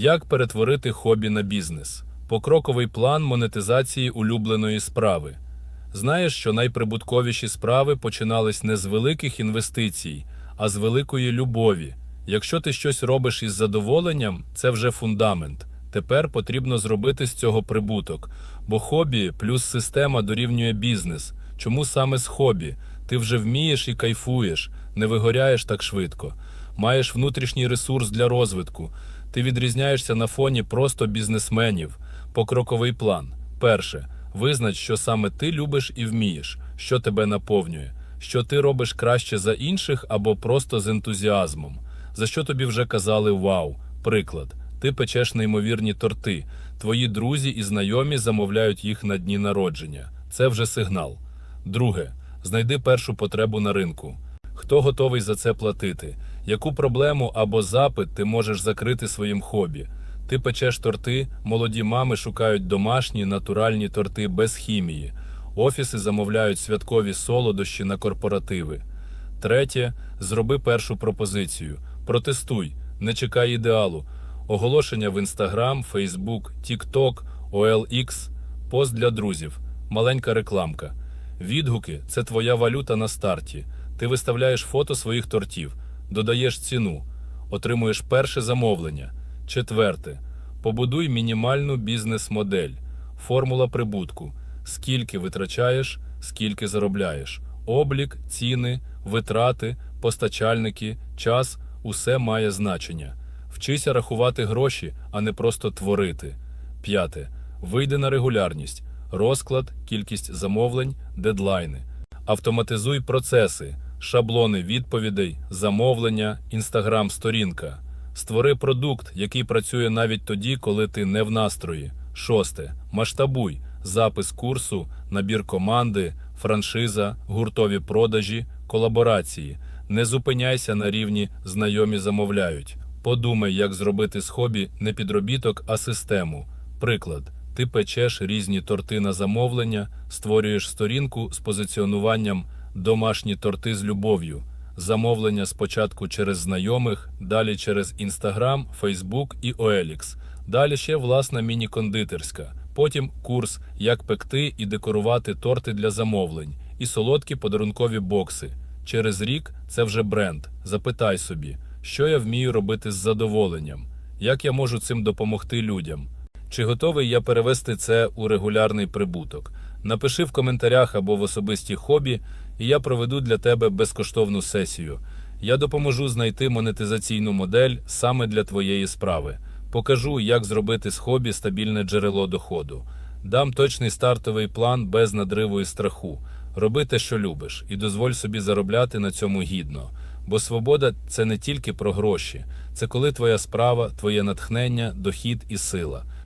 Як перетворити хобі на бізнес? Покроковий план монетизації улюбленої справи. Знаєш, що найприбутковіші справи починались не з великих інвестицій, а з великої любові. Якщо ти щось робиш із задоволенням, це вже фундамент. Тепер потрібно зробити з цього прибуток, бо хобі плюс система дорівнює бізнес. Чому саме з хобі? Ти вже вмієш і кайфуєш, не вигоряєш так швидко, маєш внутрішній ресурс для розвитку. Ти відрізняєшся на фоні просто бізнесменів. Покроковий план. Перше. Визнач, що саме ти любиш і вмієш, що тебе наповнює, що ти робиш краще за інших або просто з ентузіазмом. За що тобі вже казали вау. Приклад. Ти печеш неймовірні торти. Твої друзі і знайомі замовляють їх на дні народження. Це вже сигнал. Друге. Знайди першу потребу на ринку. Хто готовий за це платити? Яку проблему або запит ти можеш закрити своїм хобі? Ти печеш торти, молоді мами шукають домашні натуральні торти без хімії. Офіси замовляють святкові солодощі на корпоративи. Третє, зроби першу пропозицію. Протестуй, не чекай ідеалу. Оголошення в Instagram, Facebook, TikTok, OLX, пост для друзів, маленька рекламка. Відгуки це твоя валюта на старті. Ти виставляєш фото своїх тортів, додаєш ціну, отримуєш перше замовлення. Четверте. Побудуй мінімальну бізнес-модель. Формула прибутку. Скільки витрачаєш, скільки заробляєш. Облік, ціни, витрати, постачальники, час усе має значення. Вчися рахувати гроші, а не просто творити. П'яте. Вийди на регулярність. Розклад, кількість замовлень, дедлайни. Автоматизуй процеси, шаблони відповідей, замовлення, інстаграм-сторінка. Створи продукт, який працює навіть тоді, коли ти не в настрої. Шосте. Масштабуй запис курсу, набір команди, франшиза, гуртові продажі, колаборації. Не зупиняйся на рівні знайомі замовляють. Подумай, як зробити з хобі не підробіток, а систему. Приклад. Ти печеш різні торти на замовлення, створюєш сторінку з позиціонуванням домашні торти з любов'ю. Замовлення спочатку через знайомих, далі через Instagram, Facebook і OLX. Далі ще власна міні-кондитерська. Потім курс, як пекти і декорувати торти для замовлень, і солодкі подарункові бокси. Через рік це вже бренд. Запитай собі, що я вмію робити з задоволенням, як я можу цим допомогти людям. Чи готовий я перевести це у регулярний прибуток? Напиши в коментарях або в особисті хобі, і я проведу для тебе безкоштовну сесію. Я допоможу знайти монетизаційну модель саме для твоєї справи. Покажу, як зробити з хобі стабільне джерело доходу. Дам точний стартовий план без надриву і страху. Роби те, що любиш, і дозволь собі заробляти на цьому гідно. Бо свобода це не тільки про гроші, це коли твоя справа, твоє натхнення, дохід і сила.